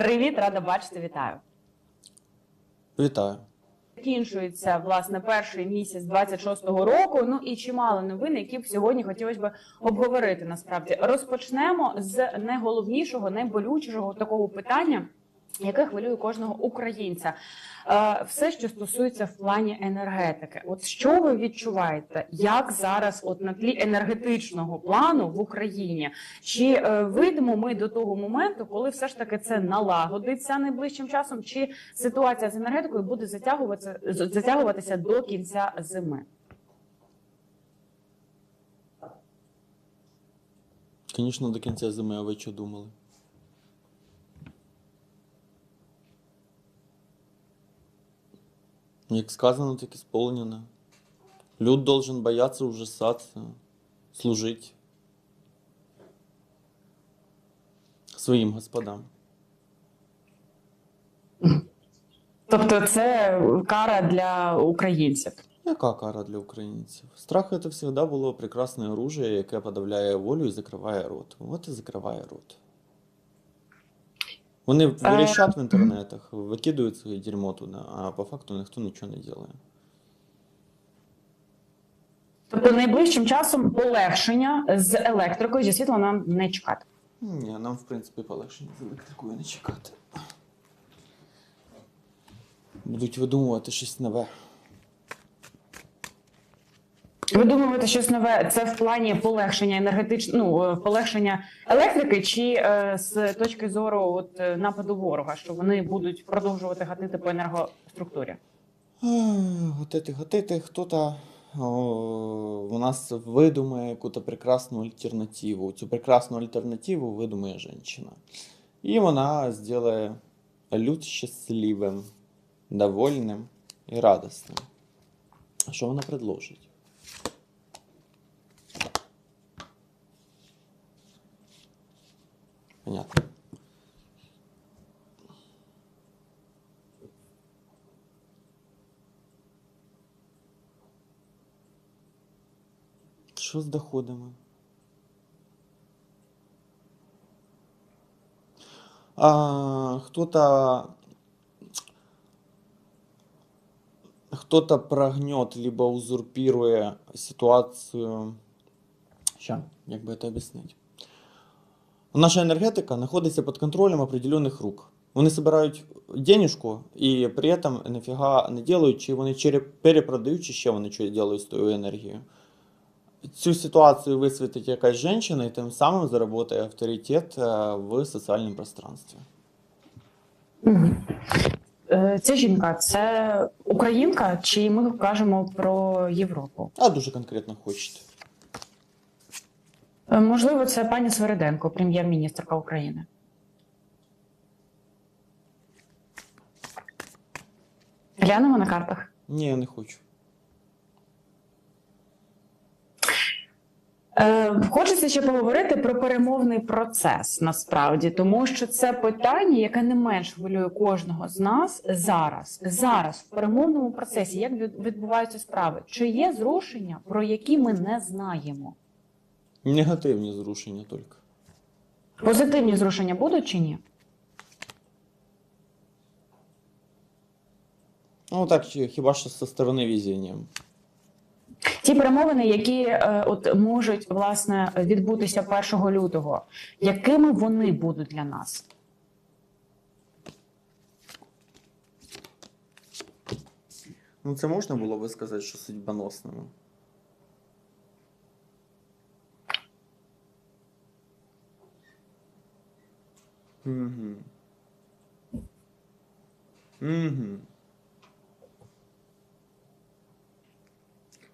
Привіт, рада бачити. Вітаю. Вітаю. Закінчується власне перший місяць 26-го року. Ну і чимало новин, які б сьогодні хотілося б обговорити. Насправді розпочнемо з найголовнішого, найболючішого такого питання. Яке хвилює кожного українця, Е, все, що стосується в плані енергетики, от що ви відчуваєте, як зараз, от на тлі енергетичного плану в Україні, чи е, вийдемо ми до того моменту, коли все ж таки це налагодиться найближчим часом, чи ситуація з енергетикою буде затягуватися затягуватися до кінця зими? Звісно, до кінця зими, а ви що думали? Як сказано, так і сповнено. Люд должен бояться, ужасаться, служить своїм господам. Тобто, це кара для українців. Яка кара для українців? Страх це завжди було прекрасне оружие, яке подавляє волю і закриває рот. От і закриває рот. Вони вирішать в інтернетах, викидують своє дерьмо туди, а по факту ніхто нічого не робить. Тобто, найближчим часом полегшення з електрикою зі світла нам не чекати. Ні, нам, в принципі, полегшення з електрикою не чекати. Будуть видумувати щось нове. Ви думаєте, щось нове це в плані полегшення енергетич... ну, е, полегшення електрики, чи е, з точки зору от, е, нападу ворога, що вони будуть продовжувати гатити по енергоструктурі? Ах, Готити, готити, хто-то у нас видумає якусь прекрасну альтернативу. Цю прекрасну альтернативу видумає жінка. І вона зробить люд щасливим, довольним і радісним. Що вона предложить? Понятно. Що з доходами? А, кто-то кто-то прогнет, либо узурпируя ситуацію. Ща, як би це об'яснити? Наша енергетика знаходиться під контролем определених рук. Вони збирають денежку і при этом нафіга не делають, чи вони перепродають, чи ще вони щось роблять з тою енергією. Цю ситуацію висвітить якась жінка і тим самим заработає авторитет е, в соціальному пространстві. Е, Ця жінка це українка, чи ми кажемо про Європу? А дуже конкретно хочете. Е, Можливо, це пані Свериденко, прем'єр-міністрка України. Глянемо на картах. Ні, я не хочу. Е, Хочеться ще поговорити про перемовний процес насправді, тому що це питання, яке не менш хвилює кожного з нас зараз. Зараз в перемовному процесі як відбуваються справи? Чи є зрушення, про які ми не знаємо? Негативні зрушення тільки. Позитивні зрушення будуть чи ні? Ну так, хіба що зі сторони везіння. Ті перемовини, які е, от можуть власне відбутися 1 лютого, якими вони будуть для нас? Ну це можна було би сказати, що судьбоносними. Угу. Угу.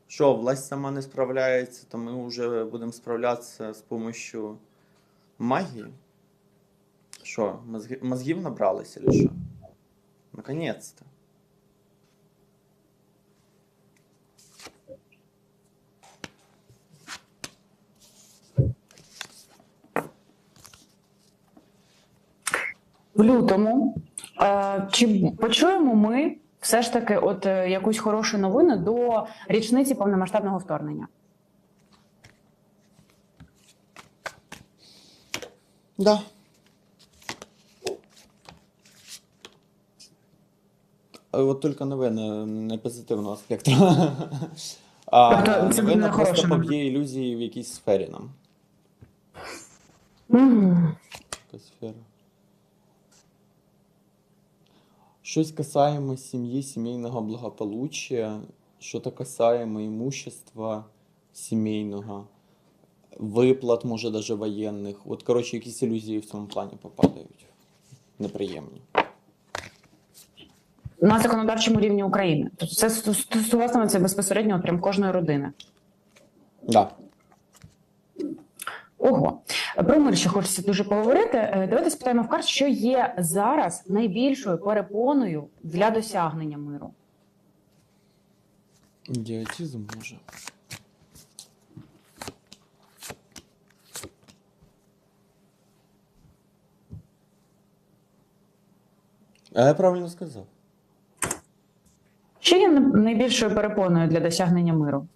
Що, власть сама не справляється, то ми вже будемо справлятися з допомогою магії? Що, мозгів набралися, чи що? Наконец-то. В лютому е, чи почуємо ми все ж таки от е, якусь хорошу новину до річниці повномасштабного вторгнення? Да. От тільки новини не позитивного спектру. А Тобто новина хороша просто новина. поб'є ілюзії в якійсь сфері нам. Яка сфера? Щось касаємо сім'ї, сімейного благополуччя, що-то касаємо імущества сімейного, виплат, може, даже воєнних. От, коротше, якісь ілюзії в цьому плані попадають. Неприємні. На законодавчому рівні України. Тобто це стосуватиметься безпосередньо от прям кожної родини. Да. Ого, про мир ще хочеться дуже поговорити. Е, Давайте спитаємо в карт, що є зараз найбільшою перепоною для досягнення миру. Ідіотизм може. А я правильно сказав. Що є найбільшою перепоною для досягнення миру?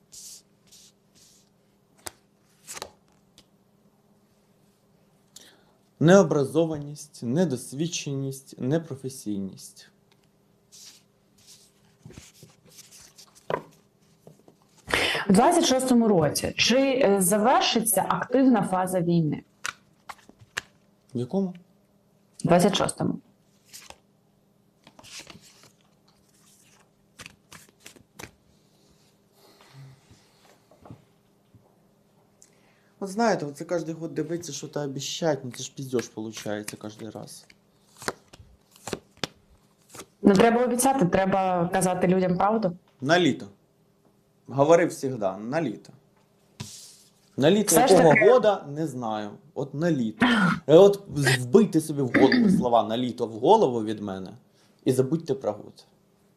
Необразованість, недосвідченість, непрофесійність. У 26-му році чи е, завершиться активна фаза війни? В якому? У 26-му. От знаєте, це кожен год дивиться, що то обіщать, ну це ж піздеж виходить кожен раз. Не треба обіцяти, треба казати людям правду. На літо. Говорив завжди, на літо. На літо Все ж якого таки- года, не знаю. От на літо. Е, От вбийте собі в голову слова на літо в голову від мене і забудьте про год.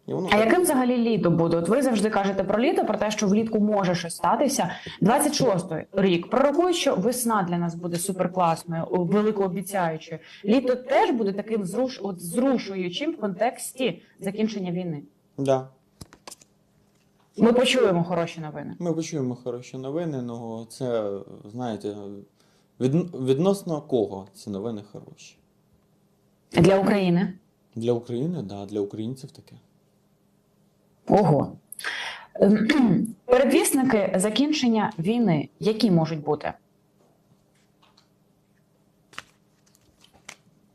І воно А так. яким взагалі літо буде? От ви завжди кажете про літо, про те, що влітку може щось статися. 26-й рік пророкує, що весна для нас буде суперкласною, великообіцяючою. Літо теж буде таким зруш... от зрушуючим в контексті закінчення війни. Да. Ми почуємо хороші новини. Ми почуємо хороші новини, але це, знаєте, від... відносно кого ці новини хороші? Для України. Для України, так, да, для українців таке. Ого. Ем, Передвісники закінчення війни, які можуть бути?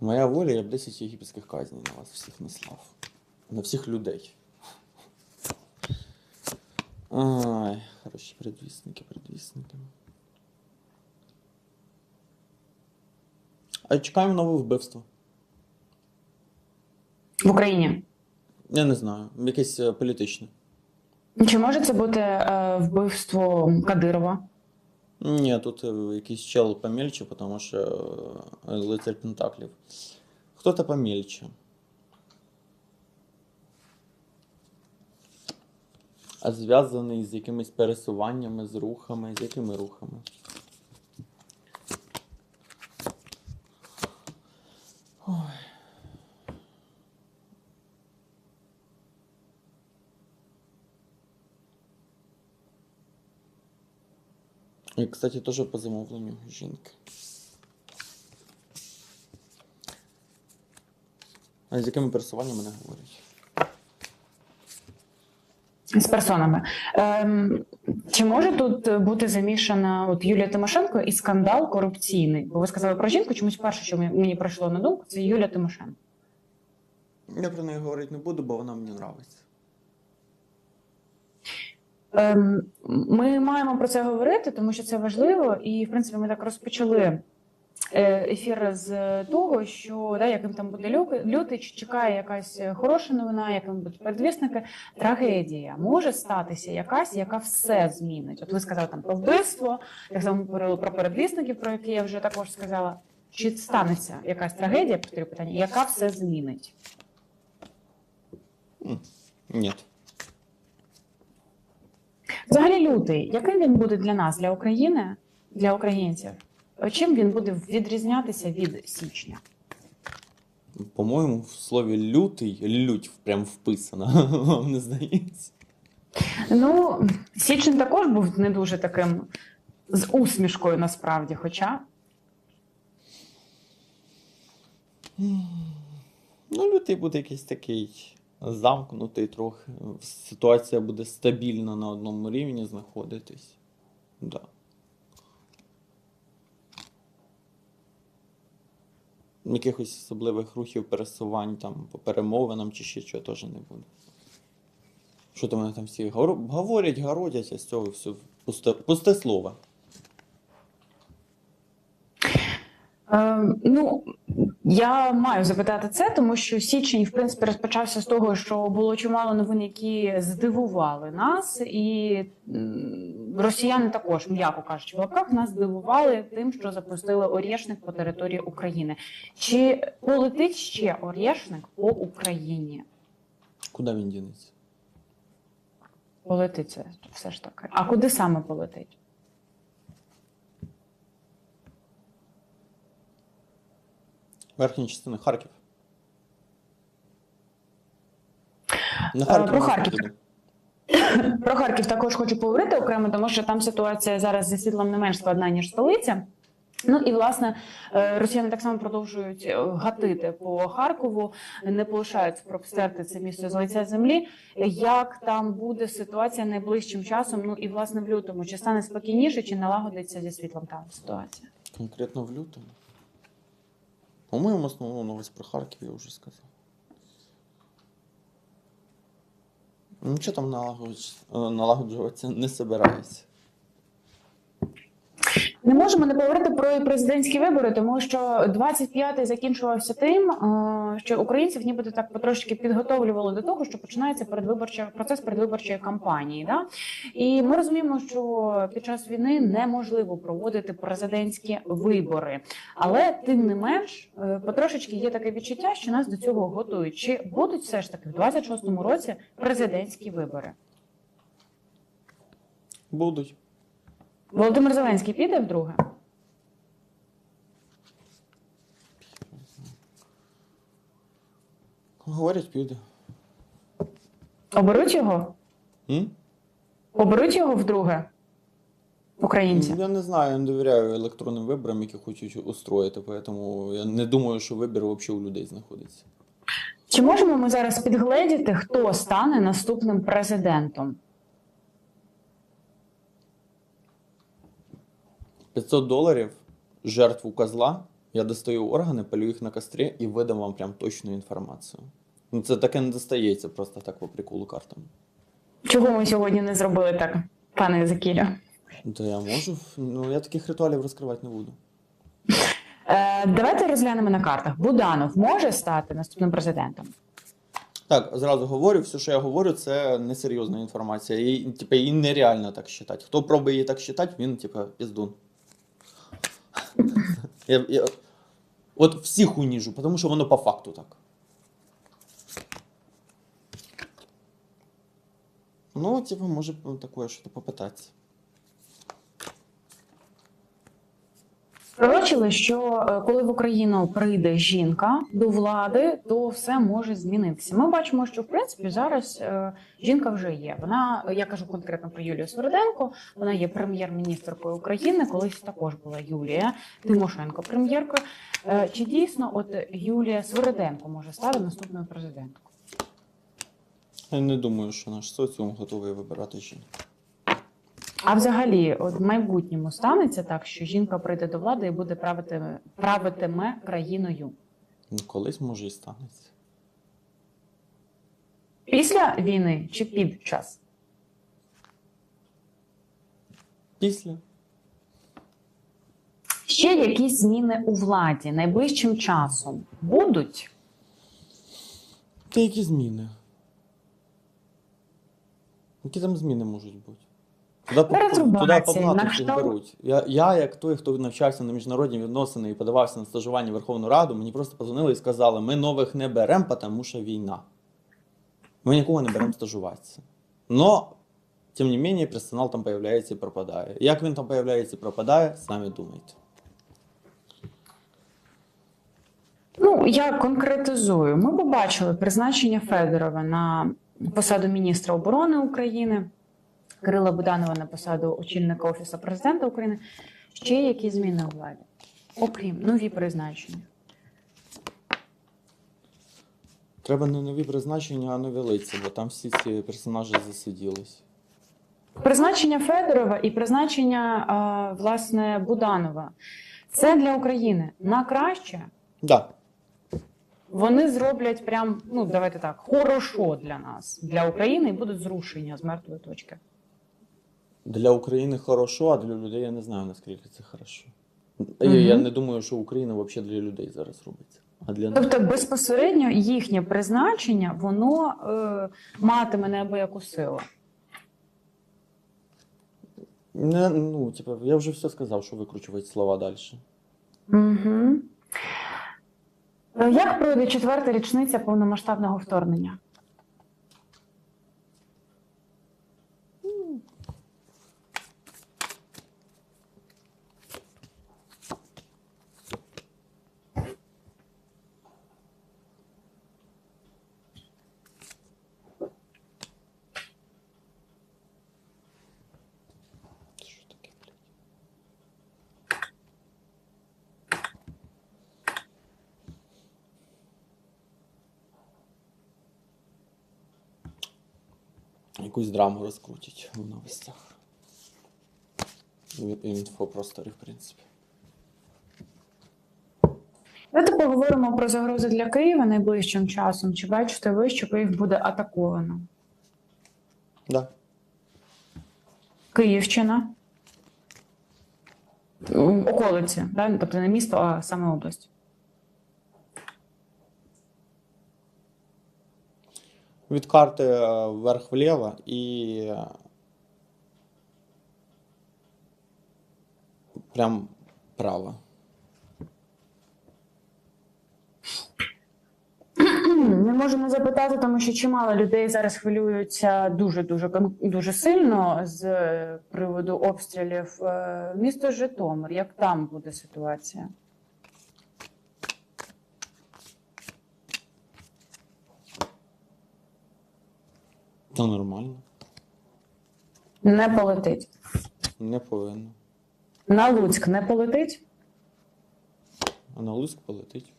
Моя воля, я б 10 єгипетських казней на вас всіх наслав. На всіх людей. Ай, хороші предвісники, предвісники. А чекаємо нове вбивство. В Україні. Я не знаю, якесь е, політичне. Чи може це бути е, вбивство Кадирова? Ні, тут е, якийсь чел помельче, тому що е, лицар Пентаклів. Хто-то помельче. А зв'язаний з якимись пересуваннями, з рухами, з якими рухами? Ой. І, кстати, теж по замовленню жінки. А з якими пересуваннями не говорять? З персонами. Ем, чи може тут бути замішана от Юлія Тимошенко і скандал корупційний? Бо ви сказали про жінку, чомусь перше, що мені- прийшло на думку, це Юлія Тимошенко. Я про неї говорити не буду, бо вона мені нравиться. Ем, ми маємо про це говорити, тому що це важливо, і в принципі ми так розпочали. е, Ефір з того, що да, яким там буде лютий, чи чекає якась хороша новина, яким будуть передвісники. Трагедія може статися якась, яка все змінить. От ви сказали там про вбивство, так само про передвісників, про які я вже також сказала. Чи станеться якась трагедія, повторю питання, яка все змінить? Ні. Взагалі, лютий, яким він буде для нас, для України, для українців? Чим він буде відрізнятися від січня? По-моєму, в слові лютий лють прям вписано. Вам не здається? Ну, січень також був не дуже таким з усмішкою, насправді, хоча Ну, лютий буде якийсь такий замкнутий трохи. Ситуація буде стабільно на одному рівні знаходитись. Да. Якихось особливих рухів, пересувань там по перемовинам чи ще чого теж не буде. Що там вони там всі говорять, городять, а з цього все пусте, пусте слово. Е, ну, я маю запитати це, тому що січень, в принципі, розпочався з того, що було чимало новин, які здивували нас, і росіяни також, м'яко кажучи, в лапках нас здивували тим, що запустили Орєшник по території України. Чи полетить ще Орєшник по Україні? Куди він дінеться? Полетить це все ж таки. А куди саме полетить? Верхня частина Харків. На Е, Харків. про Харків. Про Харків також хочу поговорити окремо, тому що там ситуація зараз зі світлом не менш складна, ніж столиця. Ну і власне е, росіяни так само продовжують е, гатити по Харкову, не полишають спроб стерти це місто з лиця землі. Як там буде ситуація найближчим часом? Ну і власне в лютому чи стане спокійніше, чи налагодиться зі світлом там ситуація? Конкретно в лютому. По-моєму, основну новость про Харків я вже сказав. Нічого там е, налагоджуватися не собирається. Не можемо не говорити про президентські вибори, тому що 25-й закінчувався тим, е, що українців нібито так потрошки підготовлювали до того, що починається передвиборча процес передвиборчої кампанії. Да? І ми розуміємо, що під час війни неможливо проводити президентські вибори, але тим не менш, е, потрошечки є таке відчуття, що нас до цього готують. Чи будуть все ж таки в 26-му році президентські вибори? Будуть. Володимир Зеленський піде вдруге? Говорять, піде. Оберуть його? М? Оберуть його вдруге? Українці. Я не знаю, я не довіряю електронним виборам, які хочуть устроїти, тому я не думаю, що вибір взагалі у людей знаходиться. Чи можемо ми зараз підгледіти, хто стане наступним президентом? 500 доларів жертву козла, я достаю органи, палю їх на кострі і видам вам прям точну інформацію. Ну, це таке не достається просто так по приколу картам. Чого ми сьогодні не зробили так, пане Закіля? То я можу, ну я таких ритуалів розкривати не буду. Е, давайте розглянемо на картах. Буданов може стати наступним президентом. Так, зразу говорю, все, що я говорю, це несерйозна інформація. Її, типу, її нереально так вважати. Хто пробує її так вважати, він, типу, піздун. Я, я, от всіх уніжу, тому що воно по факту так. Ну, типу, може таке щось попитатися. Пророчили, що е, коли в Україну прийде жінка до влади, то все може змінитися. Ми бачимо, що в принципі зараз е, жінка вже є. Вона я кажу конкретно про Юлію Сверденко. Вона є прем'єр-міністркою України. Колись також була Юлія Тимошенко прем'єркою. Е, Чи дійсно от Юлія Сверденко може стати наступною президенткою? Я не думаю, що наш соціум готовий вибирати жінку. А взагалі, от в майбутньому станеться так, що жінка прийде до влади і буде правити, правитиме країною Ну, колись може і станеться. після війни чи під час? Після. Ще якісь зміни у владі найближчим часом будуть? Та які зміни? Які там зміни можуть бути? Туди туди всіх беруть. Я, я, як той, хто навчався на міжнародні відносини і подавався на стажування в Верховну Раду, мені просто позвонили і сказали, ми нових не беремо, тому що війна. Ми нікого не беремо стажуватися. Но, тим не менее, персонал там появляється і пропадає. Як він там появляється і пропадає, самі думайте. Ну я конкретизую. Ми побачили призначення Федорова на посаду міністра оборони України, Кирила Буданова на посаду очільника офісу президента України. Ще які зміни у владі, окрім нові призначення. Треба не нові призначення, а нові лиця, бо там всі ці персонажі засиділись. Призначення Федорова і призначення власне Буданова це для України на краще. Да. Вони зроблять прям, ну давайте так, хорошо для нас, для України, і будуть зрушення з мертвої точки. Для України хорошо, а для людей я не знаю, наскільки це хорошо. Я, я не думаю, що Україна взагалі для людей зараз робиться. А для нас. Тобто безпосередньо їхнє призначення воно е, матиме неабияку силу. Не, ну, типа, я вже все сказав, що викручувати слова далі. Угу. Як пройде четверта річниця повномасштабного вторгнення? Якусь драму розкрутять в новостях. І в інфопросторі, в принципі. Давайте поговоримо про загрози для Києва найближчим часом. Чи бачите ви, що Київ буде атаковано? Да. Київщина. Околиці, да? тобто не місто, а саме область. Від карти е, вверх вліво і прям право. Не можу не запитати, тому що чимало людей зараз хвилюються дуже дуже дуже сильно з е, приводу обстрілів. Е, Місто Житомир. Як там буде ситуація? Та нормально. Не полетить. Не повинно. На Луцьк не полетить. А на Луцьк полетить.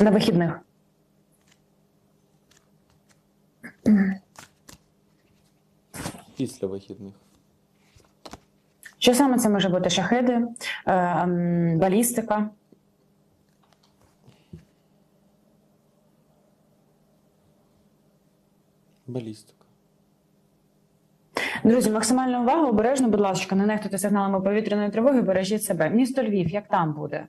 На вихідних. Після вихідних. Що саме це може бути? Шахеди, е, м, балістика. Балістика. Друзі, максимальна увага, обережно, будь ласка, не нехтуйте сигналами повітряної тривоги, бережіть себе. Місто Львів, як там буде?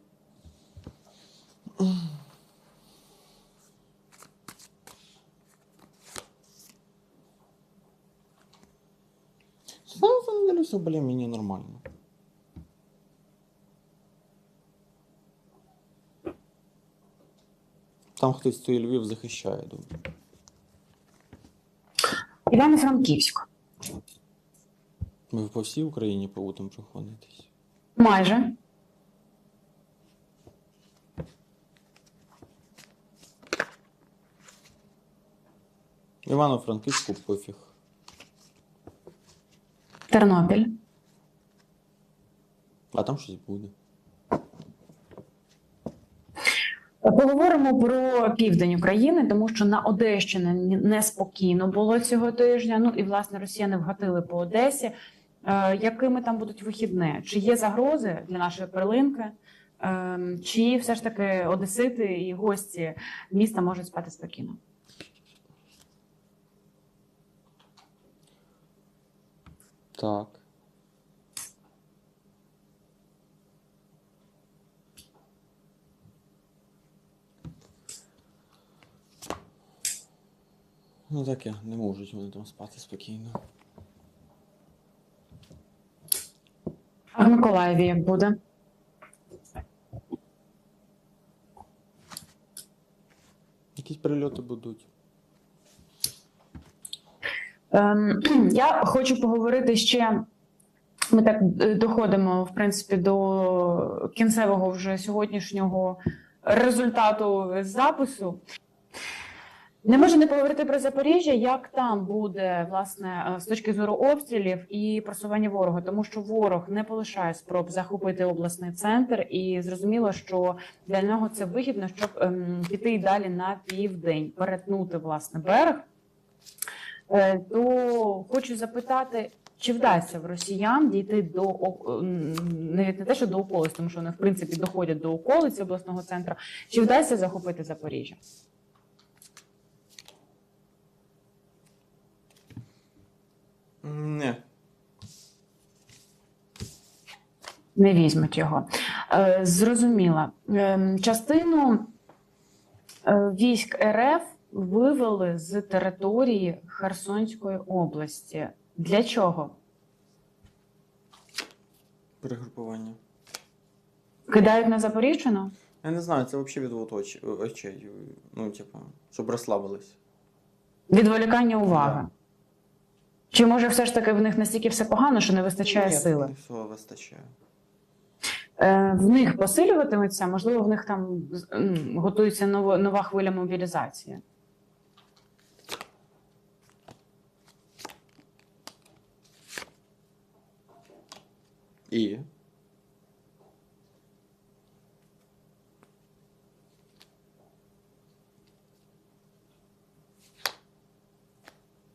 Взагалі все більш-менш нормально. Там хтось той Львів захищає, думаю. Івано-Франківськ. Ви по всій Україні будемо проходитись. Майже. Івано-Франківську пофіг. Тернопіль. А там щось буде. Поговоримо про південь України, тому що на Одещині неспокійно було цього тижня. Ну і власне росіяни вгатили по Одесі. Е, якими там будуть вихідне? Чи є загрози для нашої перлинки? Е, чи все ж таки одесити і гості міста можуть спати спокійно? Так. Ну таке, не можуть вони там спати спокійно. А в Миколаєві як буде? Якісь прильоти будуть. Ем, Я хочу поговорити ще. Ми так е, доходимо, в принципі, до кінцевого вже сьогоднішнього результату запису. Не можу не поговорити про Запоріжжя, як там буде власне е, з точки зору обстрілів і просування ворога, тому що ворог не полишає спроб захопити обласний центр, і зрозуміло, що для нього це вигідно, щоб ем, піти далі на південь, перетнути власне берег. Е, то хочу запитати, чи вдасться в росіян дійти до навіть не те, що до околиць, тому що вони в принципі доходять до околиць обласного центру, чи вдасться захопити Запоріжжя? Не. Не візьмуть його. Е, Зрозуміла. Ем, Частину е, військ РФ вивели з території Херсонської області. Для чого? Перегрупування. Кидають на Запоріжчину? Я не знаю, це взагалі відвод очей. Ну, типу, щоб розслабились. Відволікання уваги. Чи може все ж таки в них настільки все погано, що не вистачає Ні, сили? всього вистачає. Е, В них посилюватиметься, можливо, в них там готується нова, нова хвиля мобілізації. І.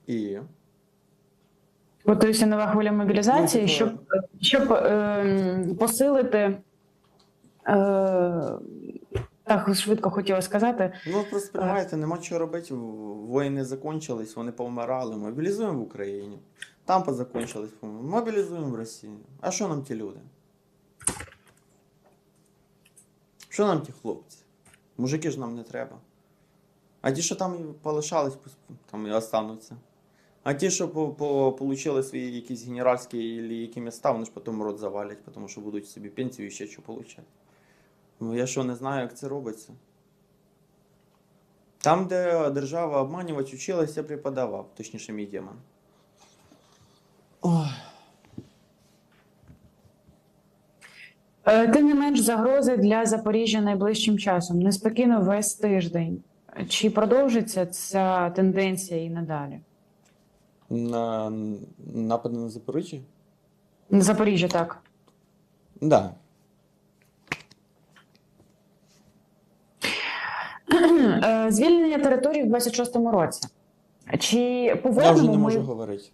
І. Готується нова хвиля мобілізації, Ну, щоб, щоб е, посилити. Е, так швидко хотіла сказати. Ну, просто розумієте, нема чого робити. Воїни закончились, вони повмирали. Мобілізуємо в Україні. Там позакончились. Мобілізуємо в Росії. А що нам ті люди? Що нам ті хлопці? Мужики ж нам не треба. А ті, що там і полишались, там і остануться. А ті, що получили свої якісь генеральські і які міста, вони ж потім рот завалять, тому що будуть собі пенсію і ще що получати. Ну я що не знаю, як це робиться. Там, де держава обманювати училась, я преподавав, точніше, мій демон. Ой. Е, Тим не менш, загрози для Запоріжжя найближчим часом. Неспокійно весь тиждень. Чи продовжиться ця тенденція і надалі? На напади на Запоріжжя? На Запоріжжя так. Да. Е, Звільнення території в 26-му році. Чи Я вже повернемо не ми можу говорити.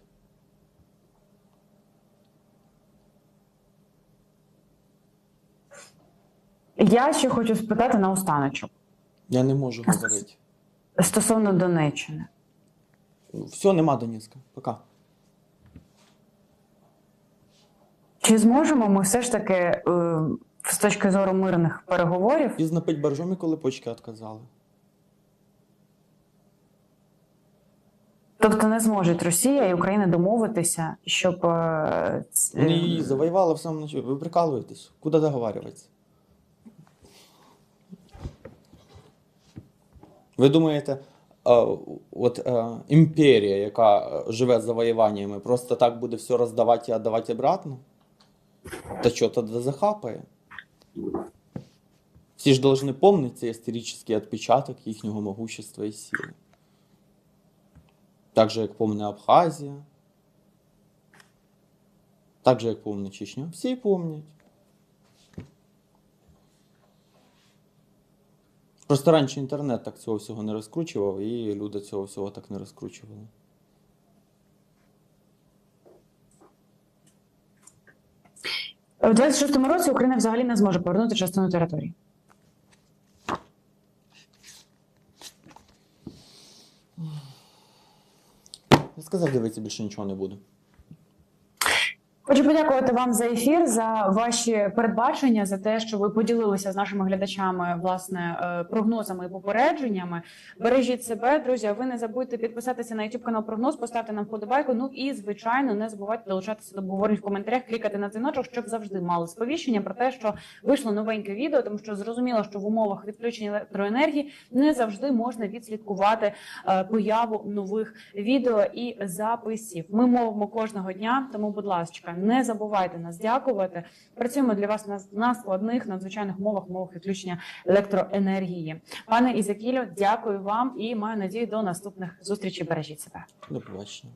Я ще хочу спитати на останочок Я не можу говорити. стосовно Донеччини. Все, нема Донецька. Пока. Чи зможемо ми все ж таки е, з точки зору мирних переговорів Пізно пить боржомі, коли почки відказали. Тобто не зможуть Росія і Україна домовитися, щоб е, Вони її завоювали в самому началі. Ви прикалуєтесь? Куди договарюватися? Ви думаєте, е, от е, імперія, яка е, живе завоюваннями, просто так буде все роздавати і віддавати обратно? Та що тоді захапає? Всі ж повинні пам'ятати цей історичний відпечаток їхнього могущества і сили. Так же, як помне Абхазія, так же, як помне Чечня. Всі пам'ятають. Просто раніше інтернет так цього всього не розкручував, і люди цього всього так не розкручували. в 26-му році Україна взагалі не зможе повернути частину території. Я сказав, дивитися більше нічого не буду. Хочу подякувати вам за ефір, за ваші передбачення, за те, що ви поділилися з нашими глядачами власне е, прогнозами і попередженнями. Бережіть себе, друзі. Ви не забудьте підписатися на YouTube канал Прогноз, поставити нам вподобайку. Ну і звичайно, не забувайте долучатися до обговорень в коментарях, клікати на дзвіночок, щоб завжди мали сповіщення про те, що вийшло новеньке відео, тому що зрозуміло, що в умовах відключення електроенергії не завжди можна відслідкувати е, появу нових відео і записів. Ми мовимо кожного дня, тому, будь ласка, Не забувайте нас дякувати. Працюємо для вас на, на складних надзвичайних мовах, мовах відключення електроенергії. Пане Ізакілю, дякую вам і маю надію до наступних зустрічей. Бережіть себе. До побачення.